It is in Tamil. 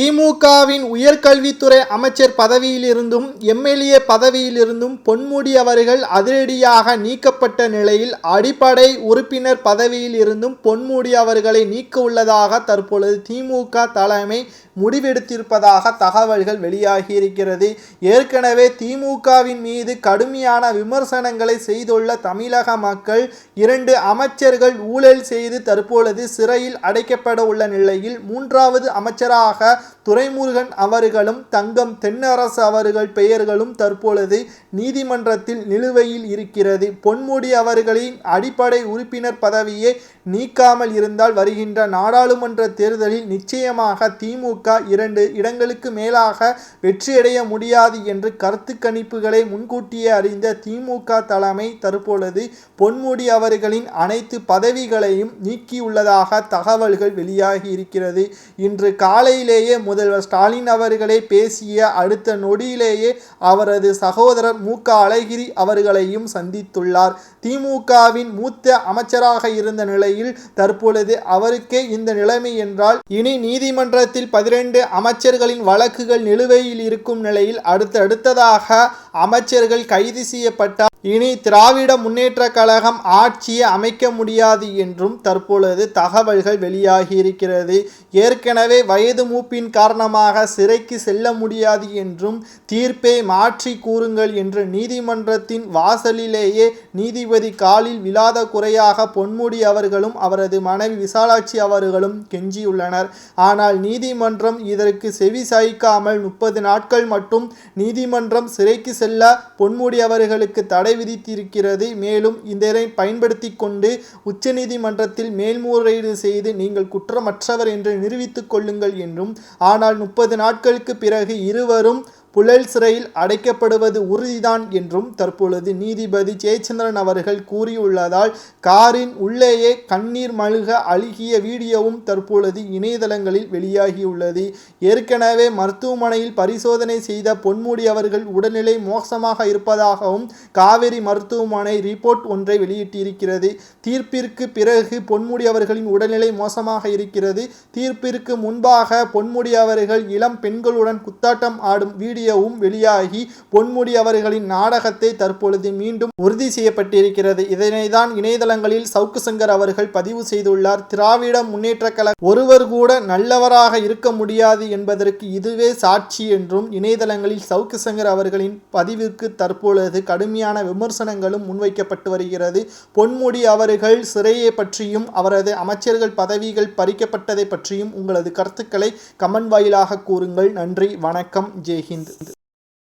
திமுகவின் உயர்கல்வித்துறை அமைச்சர் பதவியிலிருந்தும் எம்எல்ஏ பதவியிலிருந்தும் பொன்முடி அவர்கள் அதிரடியாக நீக்கப்பட்ட நிலையில் அடிப்படை உறுப்பினர் பதவியில் இருந்தும் பொன்முடி அவர்களை நீக்க உள்ளதாக தற்பொழுது திமுக தலைமை முடிவெடுத்திருப்பதாக தகவல்கள் வெளியாகியிருக்கிறது. ஏற்கனவே திமுகவின் மீது கடுமையான விமர்சனங்களை செய்துள்ள தமிழக மக்கள் இரண்டு அமைச்சர்கள் ஊழல் செய்து தற்பொழுது சிறையில் அடைக்கப்பட உள்ள நிலையில் மூன்றாவது அமைச்சராக துரைமுருகன் அவர்களும் தங்கம் தென்னரசு அவர்கள் பெயர்களும் தற்பொழுது நீதிமன்றத்தில் நிலுவையில் இருக்கிறது. பொன்முடி அவர்களின் அடிப்படை உறுப்பினர் பதவியை நீக்காமல் இருந்தால் வருகின்ற நாடாளுமன்ற தேர்தலில் நிச்சயமாக திமுக இரண்டு இடங்களுக்கு மேலாக வெற்றியடைய முடியாது என்று கருத்து கணிப்புகளை முன்கூட்டியே அறிந்த திமுக தலைமை தற்பொழுது பொன்முடி அவர்களின் அனைத்து பதவிகளையும் நீக்கியுள்ளதாக தகவல்கள் வெளியாகி இருக்கிறது. இன்று காலையிலேயே முதல்வர் ஸ்டாலின் அவர்களே பேசிய அடுத்த நொடியிலேயே அவரது சகோதரர் மு க அழகிரி அவர்களையும் சந்தித்துள்ளார். திமுகவின் மூத்த அமைச்சராக இருந்த நிலையில் தற்பொழுது அவருக்கே இந்த நிலைமை என்றால் இனி நீதிமன்றத்தில் பதினெண்டு அமைச்சர்களின் வழக்குகள் நிலுவையில் இருக்கும் நிலையில் அடுத்தடுத்ததாக அமைச்சர்கள் கைது செய்யப்பட்ட இனி திராவிட முன்னேற்ற கழகம் ஆட்சியை அமைக்க முடியாது என்றும் தற்பொழுது தகவல்கள் வெளியாகி இருக்கிறது ஏற்கனவே வயது மூப்பின் காரணமாக சிறைக்கு செல்ல முடியாது என்றும் தீர்ப்பை மாற்றி கூறுங்கள் என்று நீதிமன்றத்தின் வாசலிலேயே நீதிபதி காலில் விழாத குறையாக பொன்முடி அவர்களும் அவரது மனைவி விசாலாட்சி அவர்களும் கெஞ்சியுள்ளனர். ஆனால் நீதிமன்றம் இதற்கு செவி சாய்க்காமல் முப்பது நாட்கள் மட்டும் நீதிமன்றம் சிறைக்கு செல்ல பொன்முடி அவர்களுக்கு தடை விதித்திருக்கிறது மேலும் இதனை பயன்படுத்தி கொண்டு உச்சநீதிமன்றத்தில் மேல்முறையீடு செய்து நீங்கள் குற்றமற்றவர் என்று நிரூபித்துக் கொள்ளுங்கள் என்றும் ஆனால் முப்பது நாட்களுக்கு பிறகு இருவரும் புழல் சிறையில் அடைக்கப்படுவது உறுதிதான் என்றும் தற்பொழுது நீதிபதி ஜெயச்சந்திரன் அவர்கள் கூறியுள்ளதால் காரின் உள்ளேயே கண்ணீர் மழுக அழுகிய வீடியோவும் தற்பொழுது இணையதளங்களில் வெளியாகியுள்ளது. ஏற்கனவே மருத்துவமனையில் பரிசோதனை செய்த பொன்முடி அவர்கள் உடல்நிலை மோசமாக இருப்பதாகவும் காவேரி மருத்துவமனை ரிப்போர்ட் ஒன்றை வெளியிட்டிருக்கிறது. தீர்ப்பிற்கு பிறகு பொன்முடி அவர்களின் உடல்நிலை மோசமாக இருக்கிறது. தீர்ப்பிற்கு முன்பாக பொன்முடி அவர்கள் இளம் பெண்களுடன் குத்தாட்டம் ஆடும் வீடியோ வீடியோவும் வெளியாகி பொன்முடி அவர்களின் நாடகத்தை தற்பொழுது மீண்டும் உறுதி செய்யப்பட்டிருக்கிறது. இதனை தான் இணையதளங்களில் சவுக்கு சங்கர் அவர்கள் பதிவு செய்துள்ளார். திராவிட முன்னேற்ற கழக ஒருவர் கூட நல்லவராக இருக்க முடியாது என்பதற்கு இதுவே சாட்சி என்றும் இணையதளங்களில் சவுக்கு சங்கர் அவர்களின் பதிவிற்கு தற்பொழுது கடுமையான விமர்சனங்களும் முன்வைக்கப்பட்டு வருகிறது. பொன்முடி அவர்கள் சிறையை பற்றியும் அவரது அமைச்சர்கள் பதவிகள் பறிக்கப்பட்டதை பற்றியும் உங்களது கருத்துக்களை கமெண்ட் வாயிலாக கூறுங்கள். நன்றி வணக்கம் ஜெய்ஹிந்த்.